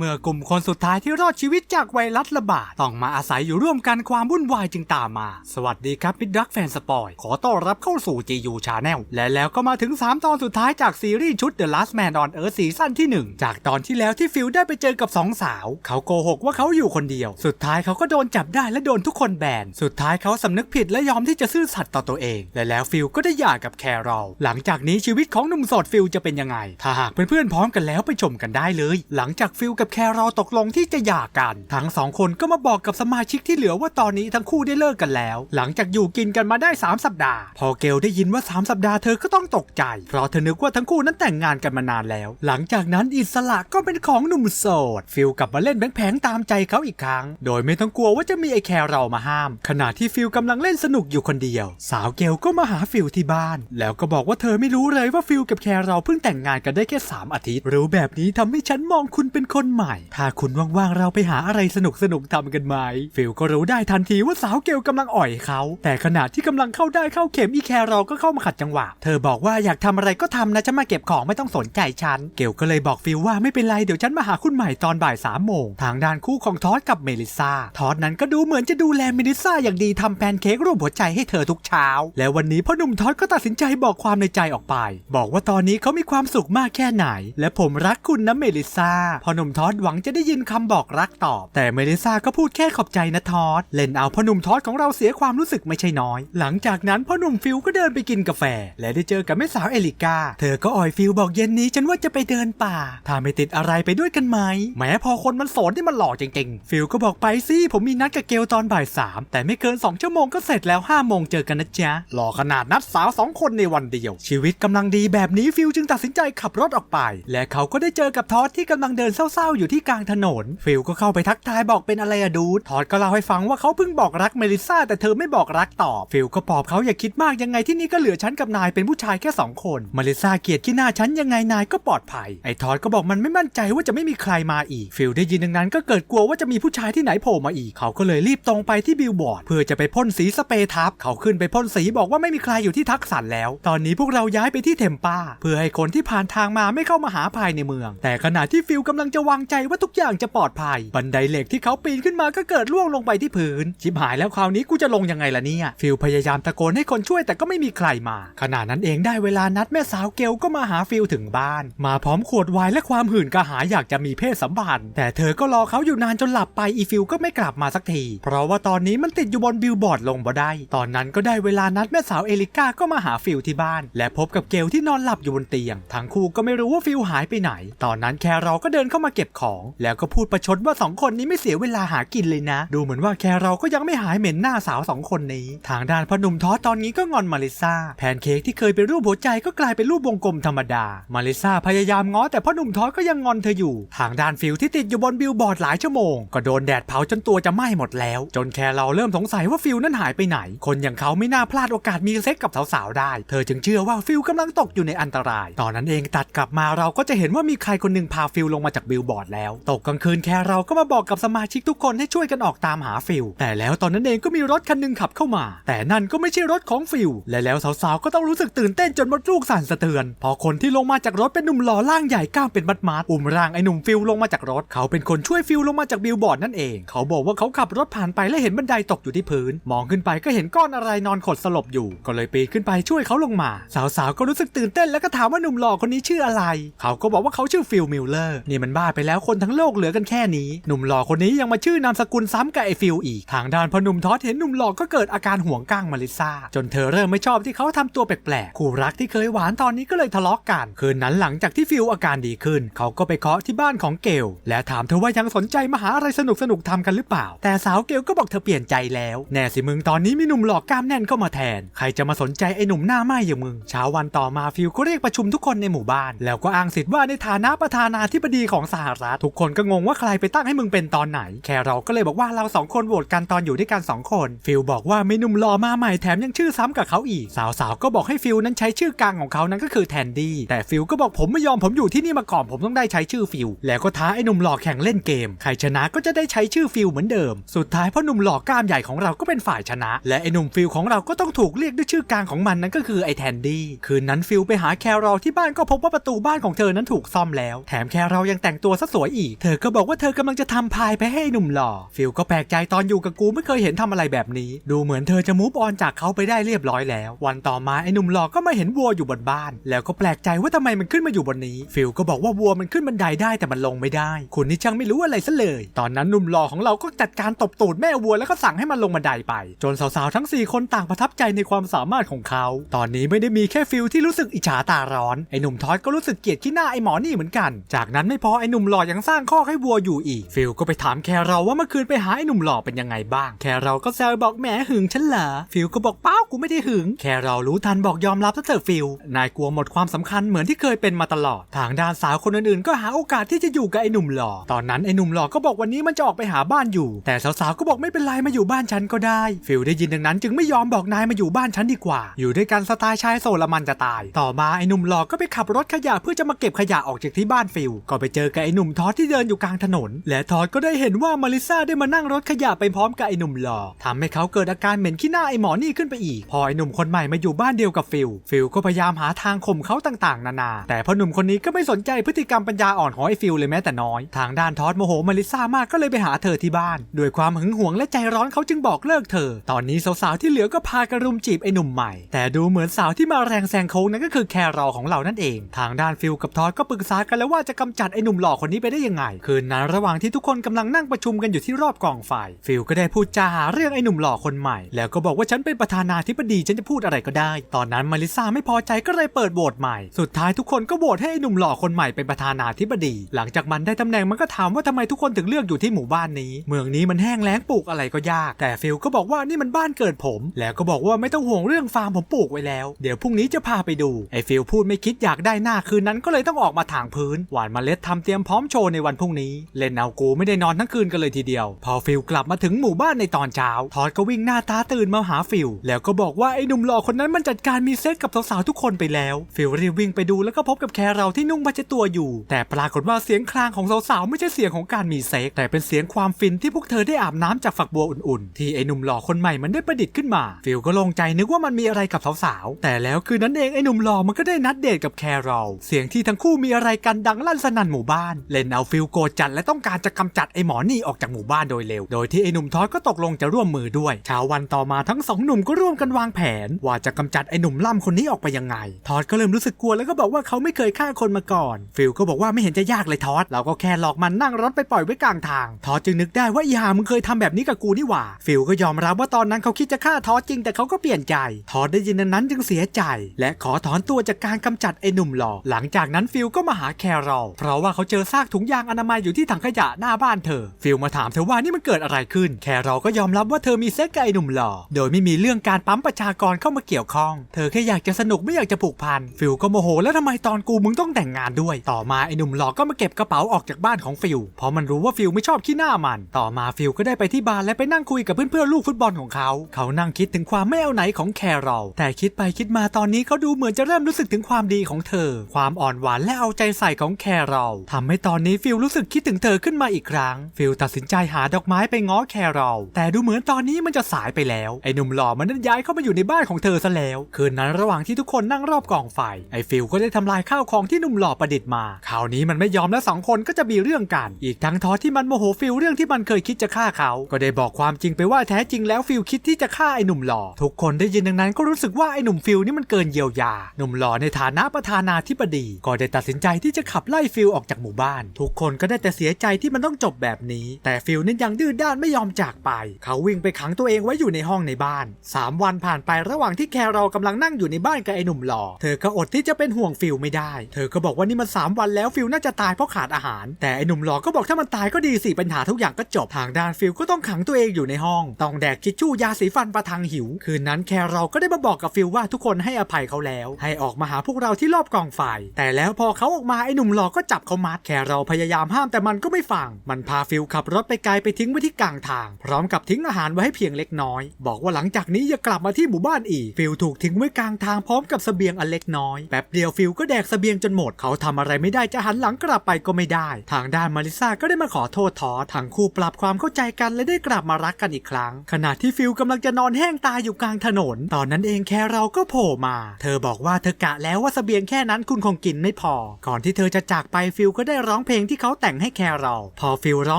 เมื่อกลุ่มคนสุดท้ายที่รอดชีวิตจากไวรัสระบาดต้องมาอาศัยอยู่ร่วมกันความวุ่นวายจึงตามมา สวัสดีครับมิดรักแฟนสปอย ขอต้อนรับเข้าสู่ GU Channel และแล้วก็มาถึง 3 ตอนสุดท้ายจากซีรีส์ชุด The Last Man on Earth ซีซั่นที่ 1 จากตอนที่แล้วที่ฟิลได้ไปเจอกับสองสาว เขาโกหกว่าเขาอยู่คนเดียว สุดท้ายเขาก็โดนจับได้และโดนทุกคนแบน สุดท้ายเขาสำนึกผิดและยอมที่จะซื่อสัตย์ต่อตัวเอง และแล้วฟิลก็ได้หย่ากับแครอลหลังจากนี้ชีวิตของหนุ่มโสดฟิลจะเป็นยังไง ถ้าหากเพื่อนๆพร้อมกันแล้วไปชมกันได้เลย หลังจากฟิลกับแครอตกลงที่จะหย่ากัน ทั้งสองคนก็มาบอกกับสมาชิกที่เหลือว่าตอนนี้ทั้งคู่ได้เลิกกันแล้ว หลังจากอยู่กินกันมาได้ 3 สัปดาห์ พอเกลได้ยินว่า 3 สัปดาห์เธอก็ต้องตกใจ เพราะเธอนึกว่าทั้งคู่นั้นแต่งงานกันมานานแล้ว หลังจากนั้นอิสระก็เป็นของหนุ่มโสด ฟิลกลับมาเล่นแบงค์แผงตามใจเขาอีกครั้ง โดยไม่ต้องกลัวว่าจะมีไอ้แครอมาห้าม ขณะที่ฟิลกำลังเล่นสนุกอยู่คนเดียว สาวเกลก็มาหาฟิลที่บ้าน แล้วก็บอกว่าเธอไม่รู้เลยว่าฟิลกับแครอเพิ่งแต่งงานกันได้แค่ 3 อาทิตย์รู้แบบนี้ทำให้ฉันมองคุณเป็นคนใหม่ ถ้าคุณว่างๆ เราไปหาอะไรสนุกสนุกๆทำกันไหม ฟิลก็รู้ได้ทันทีว่าสาวเกลกำลังอ่อยเขา แต่ขณะที่กำลังเข้าได้เข้าเข็มอีแครอลก็เข้ามาขัดจังหวะ เธอบอกว่าอยากทำอะไรก็ทำนะฉันมาเก็บของไม่ต้องสนใจฉัน เกลก็เลยบอกฟิลว่าไม่เป็นไรเดี๋ยวฉันมาหาคุณใหม่ตอนบ่ายสามโมง ทางด้านคู่ของทอสกับเมลิซาทอสนั้นก็ดูเหมือนจะดูแลเมลิซาอย่างดีทำแพนเค้กรูปหัวใจให้เธอทุกเช้า และวันนี้พ่อหนุ่มทอสก็ตัดสินใจบอกความในใจออกไป บอกว่าตอนนี้เขามีความสุขมากแค่ไหน และผมรักคุณนะเมลิซาพ่อหนุ่มทอสหวังจะได้ยินคำบอกรักตอบ แต่เมลิซาก็พูดแค่ขอบใจนะทอสเล่นเอาพ่อหนุ่มทอสของเราเสียความรู้สึกไม่ใช่น้อย หลังจากนั้นพ่อหนุ่มฟิลก็เดินไปกินกาแฟ และได้เจอกับแม่สาวเอลิก้าเธอก็อ่อยฟิลบอกเย็นนี้ฉันว่าจะไปเดินป่า ถ้าไม่ติดอะไรไปด้วยกันไหมแม้พอคนมันโสดที่มันหล่อจริงๆ ฟิลก็บอกไปสิผมมีนัดกับเกลตอนบ่ายสามแต่ไม่เกิน 2 ชั่วโมงก็เสร็จแล้ว5โมงเจอกันนะจ๊ะหล่อขนาดนัดสาวสองคนในวันเดียว ชีวิตกำลังดีแบบนี้ฟิลจึงตัดสินใจขับรถออกไป และเขาก็ได้เจอกับทอสที่กำลังเดินเศร้าๆอยู่ที่กลางถนน ฟิลก็เข้าไปทักทายบอกเป็นอะไรอะดูดทอสก็เล่าให้ฟังว่าเขาเพิ่งบอกรักเมลิซาแต่เธอไม่บอกรักตอบฟิลก็ปอบเขาอย่าคิดมากยังไงที่นี่ก็เหลือฉันกับนายเป็นผู้ชายแค่สองคนเมลิซาเกลียดที่หน้าฉันยังไงนายก็ปลอดภัยไอ้ทอสก็บอกมันไม่มั่นใจว่าจะไม่มีใครมาอีก ฟิลได้ยินดังนั้นก็เกิดกลัวว่าจะมีผู้ชายที่ไหนโผล่มาอีก เขาก็เลยรีบตรงไปที่บิลบอร์ดเพื่อจะไปพ่นสีสเปรย์ทับ เขาขึ้นไปพ่นสีบอกว่าไม่มีใครอยู่ที่ทักสันแล้ว ตอนนี้พวกเราย้ายไปที่เทมปาเพื่อให้คนที่ผ่านทางมาไม่เข้ามาหาภายในเมือง แต่ขณะที่ฟิลกำลังจะวางใจว่าทุกอย่างจะปลอดภัย บันไดเหล็กที่เขาปีนขึ้นมาก็เกิดล่วงลงไปที่พื้นชิบหายแล้วคราวนี้กูจะลงยังไงล่ะเนี่ย ฟิลพยายามตะโกนให้คนช่วยแต่ก็ไม่มีใครมา ขณะนั้นเองได้เวลานัดแม่สาวเกลก็มาหาฟิลถึงบ้าน มาพร้อมขวดไวน์และความหื่นกระหายอยากจะมีเพศสัมพันธ์ แต่เธอก็รอเขาอยู่นานจนหลับไปอีฟิลก็ไม่กลับมาสักที เพราะว่าตอนนี้มันติดอยู่บนบิลบอร์ดลงบ่ได้ ตอนนั้นก็ได้เวลานัดแม่สาวเอลิก้าก็มาหาฟิลที่บ้าน และพบกับเกลที่นอนหลับอยู่บนเตียง ทั้งคู่ก็ไม่รู้ว่าฟิลหายไปไหน ตอนนั้นแครอก็เดินเข้ามาเก็บของ แล้วก็พูดประชดว่าสองคนนี้ไม่เสียเวลาหากินเลยนะ ดูเหมือนว่าแคเรอลก็ยังไม่หายเหม็นหน้าสาวสองคนนี้ ทางด้านพอหนุ่มทอตอนนี้ก็งอนมาริซาแพนเค้กที่เคยเป็นรูปหัวใจก็กลายเป็นรูปวงกลมธรรมดา มาริซาพยายามง้อแต่พ่อหนุ่มทอก็ยังงอนเธออยู่ ทางด้านฟิลที่ติดอยู่บนบิลบอร์ดหลายชั่วโมง ก็โดนแดดเผาจนตัวจะไหม้หมดแล้ว จนแคเรอลเริ่มสงสัยว่าฟิลนั้นหายไปไหน คนอย่างเขาไม่น่าพลาดโอกาสมีเซ็กกับสาวๆได้ เธอจึงเชื่อว่าฟิลกำลังตกอยู่ในอันตราย ตอนนั้นเองตัดกลับมาเราก็จะเห็นว่ามีใครคนหนึ่งพาฟิลลงมาจากบิลบอร์ดแล้ว ตกกลางคืนแคเรอลก็มาบอกกับสมาชิกทุกคนให้ช่วยกันออกตามหาฟิลแต่แล้วตอนนั้นเองก็มีรถคันหนึงขับเข้ามา แต่นั่นก็ไม่ใช่รถของฟิลและแล้วสาวๆก็ต้องรู้สึกตื่นเต้นจนมดลูกสั่นสะเทือน พอคนที่ลงมาจากรถเป็นหนุ่มหล่อร่างใหญ่กล้ามเป็นมัดมัดอุ้มร่างไอ้หนุ่มฟิลลงมาจากรถ เขาเป็นคนช่วยฟิลลงมาจากบิลบอร์ดนั่นเอง เขาบอกว่าเขาขับรถผ่านไปและเห็นบันไดตกอยู่ที่พื้น มองขึ้นไปก็เห็นก้อนอะไรนอนขดสลบอยู่ ก็เลยปีนขึ้นไปช่วยเขาลงมา สาวๆก็รู้สึกตื่นเต้นแล้วก็ถามว่าหนุ่มหล่อคนนี้ชื่ออะไร เขาก็บอกว่าเขาชื่อฟิลมิลเลอร์นี่มันบ้าไปแล้วคนทั้งโลกเหลือกันแค่นี้ หนุ่มหล่อคนนี้ยังมาชื่อนามสกุลซ้ำกับไอฟิลอีก ทางด้านพอหนุ่มทอสเห็นหนุ่มหล่อก็เกิดอาการห่วงก้างมาริซาจนเธอเริ่มไม่ชอบที่เขาทำตัวแปลกๆคู่รักที่เคยหวานตอนนี้ก็เลยทะเลาะกัน คืนนั้นหลังจากที่ฟิลอาการดีขึ้น เขาก็ไปเคาะที่บ้านของเกลและถามเธอว่ายังสนใจมาหาอะไรสนุกสนุกๆทำกันหรือเปล่า แต่สาวเกลก็บอกเธอเปลี่ยนใจแล้วแน่สิมึงตอนนี้มีหนุ่มหล่อกล้ามแน่นเข้ามาแทน ใครจะมาสนใจไอ้หนุ่มหน้าไม้อย่างมึงเช้าวันต่อมาฟิลก็เรียกประชุมทุกคนในหมู่บ้าน แล้วก็อ้างสิทธิ์ว่าในฐานะประธานาธิบดีของสหรัฐทุกคนก็งงว่าใครไปตั้งให้มึงเป็นตอนไหน แค่เราก็เลยบอกว่าเราสองคนโหวตกันตอนอยู่ด้วยกันสองคน ฟิลบอกว่าไมีหนุ่มหล่อมาใหม่แถมยังชื่อซ้ำกับเขาอีก สาวๆก็บอกให้ฟิลนั้นใช้ชื่อกลางของเขานั้นก็คือแทนดี้แต่ฟิลก็บอกผมไม่ยอมผมอยู่ที่นี่มาก่อนผมต้องได้ใช้ชื่อฟิลแล้วก็ท้าไอ้หนุ่มหล่อแข่งเล่นเกมใครชนะก็จะได้ใช้ชื่อฟิลเหมือนเดิม สุดท้ายพ่อหนุ่มหล่อกล้ามใหญ่ของเราก็เป็นฝ่ายชนะ และไอ้หนุ่มฟิลของเราก็ต้องถูกเรียกด้วยชื่อกลางของมันนั่นก็คือไอ้แทนดี้คืนนั้นฟิลไปหาแครอลที่บ้านก็พบว่าประตูบ้านของเธอนั้นถูกซ่อมแล้ว แถมแครอลยังแต่งตัวซะสวยอีก เธอก็บอกว่าเธอกำลังจะทำพายไปให้หนุ่มหล่อ ฟิลก็แปลกใจตอนอยู่กับกูไม่เคยเห็นทำอะไรแบบนี้ ดูเหมือนเธอจะมูฟออนจากเขาไปได้เรียบร้อยแล้ว วันต่อมาไอ้หนุ่มหล่อก็มาเห็นวัวอยู่บนบ้าน แล้วก็แปลกใจว่าทำไมมันขึ้นมาอยู่บนนี้ ฟิลก็บอกว่าวัวมันขึ้นบันไดได้แต่มันลงไม่ได้ คุณนี่ช่างไม่รู้อะไรซะเลย ตอนนั้นหนุ่มหล่อของเราก็จัดการตบตูดแม่วัวแล้วก็สั่งให้มันลงบันไดไป จนสาวๆทั้งสี่คนต่างประทับใจในความสามารถของเขา ตอนนี้ไม่ได้มีแค่ฟิลที่รู้สึกอิจฉาตาร้อนไอ้หนุ่มทอดก็รู้สึกเกลียดขี้หน้าไอ้หมอนี่เหมือนกัน จากนั้นไม่พอไอ้หนุ่มหล่อยังสร้างข้อให้วัวอยู่อีก ฟิลก็ไปถามแคเราว่าเมื่อคืนไปหาไอ้หนุ่มหล่อเป็นยังไงบ้าง แคเราก็แซวบอกแหมหึงฉันเหรอ ฟิลก็บอกเป้ากูไม่ได้หึง แคเรารู้ทันบอกยอมรับซะเถอะฟิล นายกลัวหมดความสำคัญเหมือนที่เคยเป็นมาตลอด ทางด้านสาวคนอื่นๆ ก็หาโอกาสที่จะอยู่กับไอ้หนุ่มหล่อ ตอนนั้นไอ้หนุ่มหล่อก็บอกวันนี้มันจะออกไปหาบ้านอยู่ แต่สาวๆก็บอกไม่เป็นไรมาอยู่บ้านฉันก็ได้ ฟิลได้ยินดังนั้นจึงไม่ยอมบอกนายมาอยู่บ้านฉันดีกว่า อยู่ด้วยกันสไตล์ชายโสดละมันจะตาย ต่อมาไอ้หนุ่มหล่อก็ไปขับรถขยะเพื่อจะมาเก็บขยะออกจากที่บ้านฟิลก็ไปเจอกับไอ้หนุ่มทอดที่เดินอยู่กลางถนน และทอดก็ได้เห็นว่ามาริซาได้มานั่งรถขยะไปพร้อมกับไอ้หนุ่มหล่อทำให้เขาเกิดอาการเหม็นขี้หน้าไอ้หมอนี่ขึ้นไปอีก พอไอ้หนุ่มคนใหม่มาอยู่บ้านเดียวกับฟิลฟิลก็พยายามหาทางข่มเขาต่างๆ นานา แต่พอหนุ่มคนนี้ก็ไม่สนใจพฤติกรรมปัญญาอ่อนของไอ้ฟิลเลยแม้แต่น้อย ทางด้านทอดโมโหมาริซามากก็เลยไปหาเธอที่บ้าน ด้วยความหึงหวงและใจร้อนเขาจึงบอกเลิกเธอ ตอนนี้สาวๆที่เหลือก็พากันรุมจีบไอ้หนุ่มใหม่ แต่ดูเหมือนสาวที่มาแรงแซงโค้งนั่นก็คือแครอของเรานั่นเอง ทางด้านฟิลกับทอดก็ปรึกษากันแล้วว่าจะกำจัดไอ้หนุ่มหล่อคนนี้ไปได้ยังไง คืนนั้นระหว่างที่ทุกคนกำลังนั่งประชุมกันอยู่ที่รอบกองไฟ ฟิลก็ได้พูดจาหาเรื่องไอ้หนุ่มหล่อคนใหม่ แล้วก็บอกว่าฉันเป็นประธานาธิบดีฉันจะพูดอะไรก็ได้ ตอนนั้นมาริซาไม่พอใจก็เลยเปิดโหวตใหม่ สุดท้ายทุกคนก็โหวตให้ไอ้หนุ่มหล่อคนใหม่เป็นประธานาธิบดี หลังจากมันได้ตำแหน่งมันก็ถามว่าทำไมทุกคนถึงเลือกอยู่ที่หมู่บ้านนี้ เมืองนี้มันแห้งแล้งปลูกอะไรก็ยาก แต่ฟิลก็บอกว่านี่มันบ้านเกิดผม แล้วก็บอกว่าไม่ต้องห่วงเรื่องฟาร์มผมปลูกไว้แล้ว เดี๋ยวพรุ่งนี้จะพาไปดูไอ้ฟิลพูดไม่คิดอยากได้หน้าคืนนั้นก็เลยต้องออกมาถางพื้นหวานเมล็ดทำเตรียมพร้อมโชว์ในวันพรุ่งนี้ เล่นเอากูไม่ได้นอนทั้งคืนกันเลยทีเดียว พอฟิลกลับมาถึงหมู่บ้านในตอนเช้า ทอดก็วิ่งหน้าตาตื่นมาหาฟิลแล้วก็บอกว่าไอ้หนุ่มหล่อคนนั้นมันจัดการมีเซ็กกับสาวๆทุกคนไปแล้ว ฟิลรีบวิ่งไปดูแล้วก็พบกับแคเราที่นุ่งผ้าเช็ดตัวอยู่ แต่ปรากฏว่าเสียงคลางของสาวๆไม่ใช่เสียงของการมีเซ็กแต่เป็นเสียงความฟินที่พวกเธอได้อาบน้ำจากฝักบัวอุ่นๆ ที่ไอ้หนุ่มหล่อคนใหม่มันได้ประดิษฐ์ขึ้นมา ฟิลก็โลงใจนึกว่ามันมีอะไรกับสาวๆแต่แล้วคืนนั้นเองไอ้หนุ่มหล่อมันก็ได้นัดเดทกับแครอลเสียงที่ทั้งคู่มีอะไรกันดังลั่นสนั่นหมู่บ้านเล่นเอาฟิลโกรธจัดและต้องการจะกำจัดไอ้หมอนี่ออกจากหมู่บ้านโดยเร็ว โดยที่ไอ้หนุ่มทอดก็ตกลงจะร่วมมือด้วยเช้าวันต่อมาทั้งสองหนุ่มก็ร่วมกันวางแผน ว่าจะกำจัดไอ้หนุ่มล่ำคนนี้ออกไปยังไง ทอดก็เริ่มรู้สึกกลัวแล้วก็บอกว่าเขาไม่เคยฆ่าคนมาก่อน ฟิลก็บอกว่าไม่เห็นจะยากเลยทอดเราก็แค่หลอกมันนั่งรถไปปล่อยไว้กลางทาง ทอดจึงนึกได้ว่าอีหามึงเคยทำแบบนี้กับกูนี่หว่า ฟิลก็ยอมรับว่าตอนนั้นเขาคิดจะฆ่าทอดจริงแต่เขาก็เปลี่ยนใจ ทอดได้ยินนั้นจึงเสียใจ และขอถอนตัวจากการกำจัดไอ้หนุ่มหล่อหลังจากนั้นฟิลก็มาหาแครอลเพราะว่าเขาเจอซากถุงยางอนามัยอยู่ที่ถังขยะหน้าบ้านเธอ ฟิลมาถามเธอว่านี่มันเกิดอะไรขึ้น แครอลก็ยอมรับว่าเธอมีเซ็กกับไอ้หนุ่มหล่อ โดยไม่มีเรื่องการปั๊มประชากรเข้ามาเกี่ยวข้อง เธอแค่อยากจะสนุกไม่อยากจะผูกพัน ฟิลก็โมโหแล้วทำไมตอนกูมึงต้องแต่งงานด้วย ต่อมาไอ้หนุ่มหล่อก็มาเก็บกระเป๋าออกจากบ้านของฟิล เพราะมันรู้ว่าฟิลไม่ชอบขี้หน้ามัน ต่อมาฟิลก็ได้ไปที่บาร์และไปนั่งคุยกับเพื่อนๆลูกฟุตบอลของเขา เขานั่งคิดถึงความไม่เอาไหนของแครอลแต่คิดไปคิดมาตอนนี้เขาดูเหมือนจะเริ่มรู้สึกถึงความดีของเธอ ความอ่อนหวานและเอาใจใส่ของแครอลทำให้ตอนนี้ฟิลรู้สึกคิดถึงเธอขึ้นมาอีกครั้ง ฟิลตัดสินใจหาดอกไม้ไปง้อแครอลแต่ดูเหมือนตอนนี้มันจะสายไปแล้ว ไอ้หนุ่มหล่อมันนั้นย้ายเข้ามาอยู่ในบ้านของเธอซะแล้ว คืนนั้นระหว่างที่ทุกคนนั่งรอบกองไฟ ไอ้ฟิลก็ได้ทำลายข้าวของที่หนุ่มหล่อประดิษฐ์มาคราวนี้มันไม่ยอมและสองคนก็จะมีเรื่องกัน อีกทั้งทอที่มันโมโหฟิลเรื่องที่มันเคยคิดจะฆ่าเขา ก็ได้บอกความจริงไปว่าแท้จริงแล้วฟิลคิดที่จะฆ่าไอ้หนุ่มหล่อ ทุกคนได้ยินดังนั้นก็รู้สึกว่าไอ้หนุ่มฟิลนี่มันเกินเยียวยา หนุ่มหล่อในฐานะประธานาธิบดี ก็ได้ตัดสินใจที่จะขับไล่ฟิลออกจากหมู่บ้านทุกคนก็ได้แต่เสียใจที่มันต้องจบแบบนี้ แต่ฟิลนั้นยังดื้อด้านไม่ยอมจากไป เขาวิ่งไปขังตัวเองไว้อยู่ในห้องในบ้านสามวันผ่านไประหว่างที่แครอลกำลังนั่งอยู่ในบ้านกับไอ้หนุ่มหล่อ เธอก็อดที่จะเป็นห่วงฟิลไม่ได้ เธอก็บอกว่านี่มันสามวันแล้วฟิลน่าจะตายเพราะขาดอาหาร แต่ไอ้หนุ่มหล่อก็บอกถ้ามันตายก็ดีสิปัญหาทุกอย่างก็จบ ทางด้านฟิลก็ต้องขังตัวเองอยู่ในห้อง ต้องแดกทิชชู่ยาสีฟันประทังหิว คืนนั้นแครอลก็ได้มาบอกกับฟิลว่าทุกคนให้อภัยเขาแล้ว ให้ออกมาหาพวกเราที่รอบกองไฟแต่แล้วพอเขาออกมาไอ้หนุ่มหล่อก็จับเขามัดแคเรอลพยายามห้ามแต่มันก็ไม่ฟัง มันพาฟิลขับรถไปไกลไปทิ้งไว้ที่กลางทาง พร้อมกับทิ้งอาหารไว้ให้เพียงเล็กน้อย บอกว่าหลังจากนี้อย่ากลับมาที่หมู่บ้านอีก ฟิลถูกทิ้งไว้กลางทางพร้อมกับสเสบียงอันเล็กน้อยแป๊บเดียวฟิลก็แดกสเสบียงจนหมด เขาทำอะไรไม่ได้จะหันหลังกลับไปก็ไม่ได้ ทางด้านมาริซาก็ได้มาขอโทษทอทั้งคู่ปรับความเข้าใจกันและได้กลับมารักกันอีกครั้ง ขณะที่ฟิลกำลังจะนอนแห้งตายอยู่กลางถนน ตอนนั้นเองแคเราก็โผล่มา เธอบอกว่าเธอกะแล้วว่าสเสบียงแค่นั้นคุณคงกินไม่พอ ก่อนที่เธอจะจากไปฟิลก็ได้ร้องเพลงที่เขาแต่งให้แครอลพอฟิลร้อ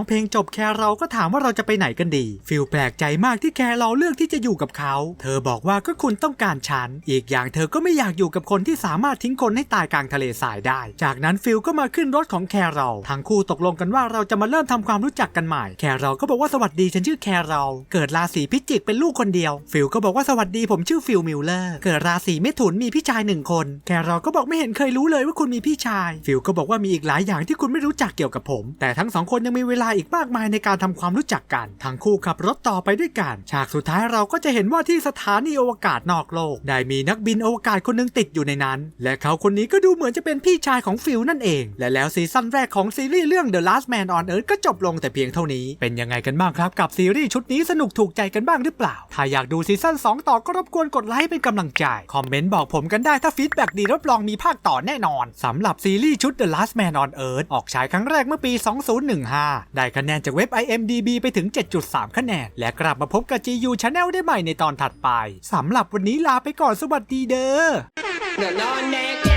งเพลงจบแครอลก็ถามว่าเราจะไปไหนกันดี ฟิลแปลกใจมากที่แครอลเลือกที่จะอยู่กับเขา เธอบอกว่าก็คุณต้องการฉัน อีกอย่างเธอก็ไม่อยากอยู่กับคนที่สามารถทิ้งคนให้ตายกลางทะเลทรายได้ จากนั้นฟิลก็มาขึ้นรถของแครอลทั้งคู่ตกลงกันว่าเราจะมาเริ่มทำความรู้จักกันใหม่ แครอลก็บอกว่าสวัสดีฉันชื่อแครอลเกิดราศีพิจิกเป็นลูกคนเดียว ฟิลก็บอกว่าสวัสดีผมชื่อฟิลมิลเลอร์ เกิดราศีเมถุนมีพี่ชายหนึ่งคน แครอลก็บอกไม่เห็นเคยรู้เลยว่าคุณมีพี่ชาย ฟิลก็บอกว่ามีอีกหลายอย่างที่คุณไม่รู้จักเกี่ยวกับผม แต่ทั้งสองคนยังมีเวลาอีกมากมายในการทำความรู้จักกัน ทั้งคู่ขับรถต่อไปด้วยกัน ฉากสุดท้ายเราก็จะเห็นว่าที่สถานีอวกาศนอกโลก ได้มีนักบินอวกาศคนหนึงติดอยู่ในนั้น และเขาคนนี้ก็ดูเหมือนจะเป็นพี่ชายของฟิลนั่นเอง และแล้วซีซั่นแรกของซีรีส์เรื่อง The Last Man on Earth ก็จบลงแต่เพียงเท่านี้ เป็นยังไงกันบ้างครับกับซีรีส์ชุดนี้สนุกถูกใจกันบ้างหรือเปล่า ถ้าอยากดูซีซั่น2 ต่อก็รบกวนกดไลค์เป็นกำลังใจ คอมเมนต์บอกผมกันได้ถ้าฟีดแบ็กดีรับรองมีภาคต่อแน่นอนสำหรับซีรีส์ชุด The Last Man on Earth ออกฉายครั้งแรกเมื่อปี 2015 ได้คะแนนจากเว็บ IMDB ไปถึง 7.3 คะแนน และกลับมาพบกับ GU Channel ได้ใหม่ในตอนถัดไปสำหรับวันนี้ลาไปก่อนสวัสดีเด้อ No, no, nigga.